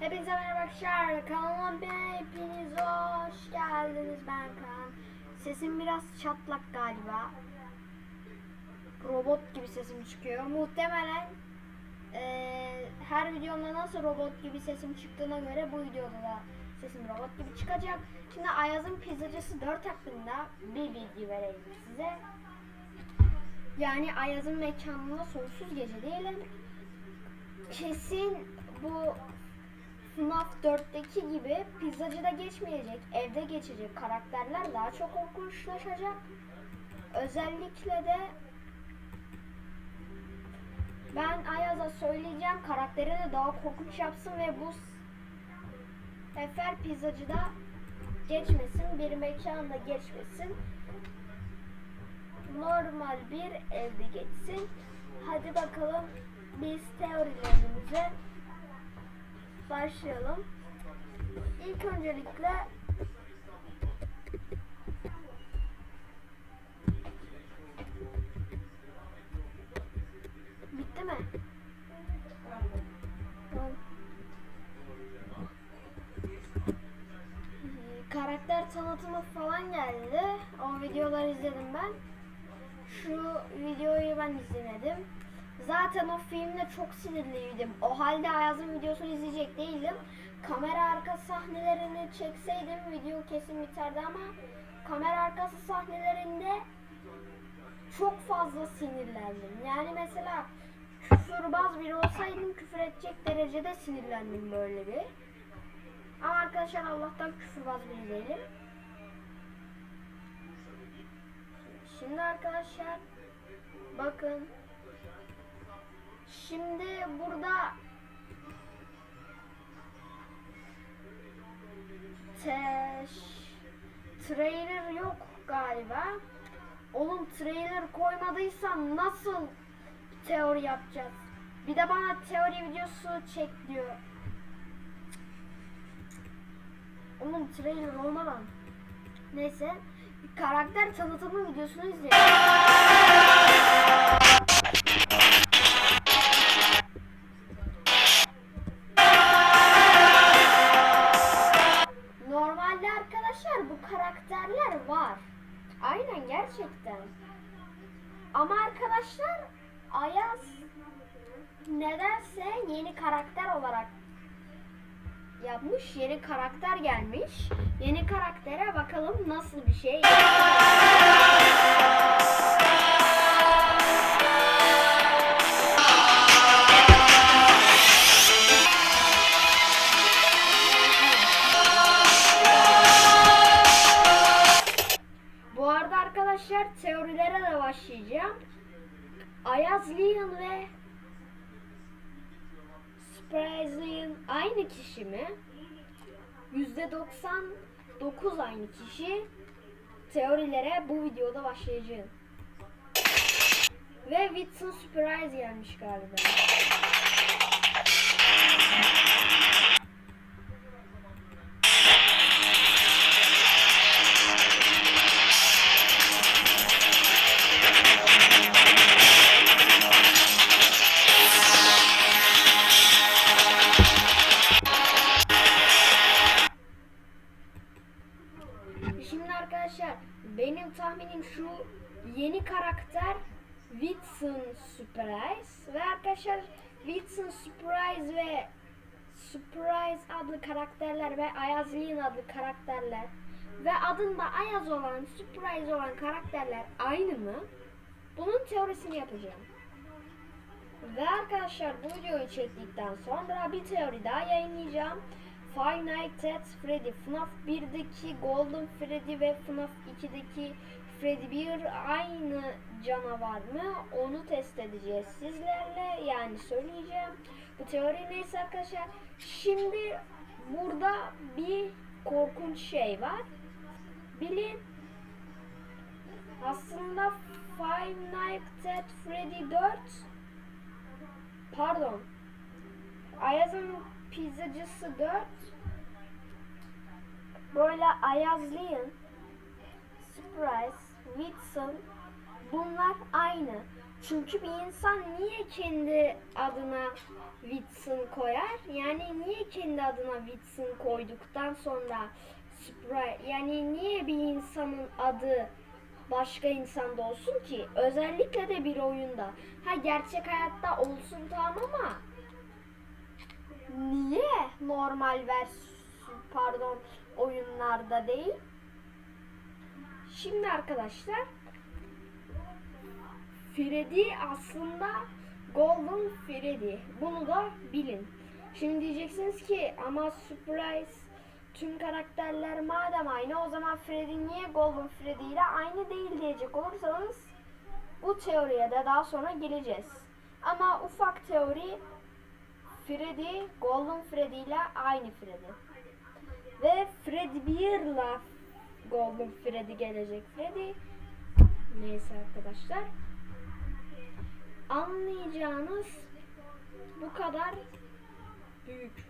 Hepinize merhaba arkadaşlar. Kanalıma hepiniz hoş geldiniz. Ben Kaan. Sesim biraz çatlak galiba. Robot gibi sesim çıkıyor. Muhtemelen eee, her videomda nasıl robot gibi sesim çıktığına göre bu videoda da sesim robot gibi çıkacak. Şimdi Ayaz'ın Pizzacısı 4 hakkında bir bilgi vereyim size. Yani Ayaz'ın mekanında sonsuz gece diyelim. Kesin bu FNAF 4'teki gibi pizzacıda geçmeyecek, evde geçecek karakterler daha çok korkunçlaşacak. Özellikle de ben Ayaz'a söyleyeceğim karakteri de daha korkunç yapsın ve bu sefer pizzacıda geçmesin, bir mekanda geçmesin. Normal bir evde geçsin. Hadi bakalım biz teorilerimize başlayalım. İlk öncelikle bitti mi? Karakter tanıtımı falan geldi. O videoları izledim ben. Şu videoyu ben izlemedim. Zaten o filmde çok sinirliydim. O halde Ayaz'ın videosunu izleyecek değildim. Kamera arka sahnelerini çekseydim video kesin biterdi ama kamera arkası sahnelerinde çok fazla sinirlendim. Yani mesela küfürbaz biri olsaydım küfür edecek derecede sinirlendim böyle bir. Ama arkadaşlar Allah'tan küfürbaz biri değilim. Şimdi arkadaşlar bakın Şimdi burada teş, trailer yok galiba. Oğlum trailer koymadıysan nasıl teori yapacağız? Bir de bana teori videosu çek diyor. Oğlum trailer olmadan. Neyse. Karakter tanıtımı videosunu izleyelim. Ama arkadaşlar Ayaz nedense yeni karakter olarak yapmış. Yeni karakter gelmiş. Yeni karaktere bakalım nasıl bir şey. Arkadaşlar teorilere de başlayacağım. Ayaz Leon ve Surprise Leon aynı kişi mi? %99 aynı kişi. Teorilere bu videoda başlayacağım. Ve Whitson Surprise gelmiş galiba. Benim tahminim şu yeni karakter Whitson Surprise ve arkadaşlar Whitson Surprise ve Surprise adlı karakterler ve Ayaz adlı karakterler ve adında Ayaz olan Surprise olan karakterler aynı mı? Bunun teorisini yapacağım. Ve arkadaşlar bu videoyu çektikten sonra bir teori daha yayınlayacağım. Five Nights at Freddy, FNAF 1'deki Golden Freddy ve FNAF 2'deki Freddy 1 aynı canavar mı? Onu test edeceğiz sizlerle. Yani söyleyeceğim. Bu teori neyse arkadaşlar. Şimdi burada bir korkunç şey var. Bilin aslında Five Nights at Freddy 4 pardon Ayaz'ın pizzacısı 4 böyle Ayazlı'nın Surprise, Whitson bunlar aynı. Çünkü bir insan niye kendi adına Whitson koyar? Yani niye kendi adına Whitson koyduktan sonra Sprite yani niye bir insanın adı başka insanda olsun ki? Özellikle de bir oyunda. Ha gerçek hayatta olsun tamam ama niye normal vers pardon oyunlarda değil? Şimdi arkadaşlar Freddy aslında Golden Freddy. Bunu da bilin. Şimdi diyeceksiniz ki ama Surprise tüm karakterler madem aynı o zaman Freddy niye Golden Freddy ile aynı değil diyecek olursanız bu teoriye de daha sonra geleceğiz. Ama ufak teori Freddy Golden Freddy ile aynı Freddy. Ve Fredbear'la Golden Freddy gelecek. Freddy neyse arkadaşlar. Anlayacağınız bu kadar büyük.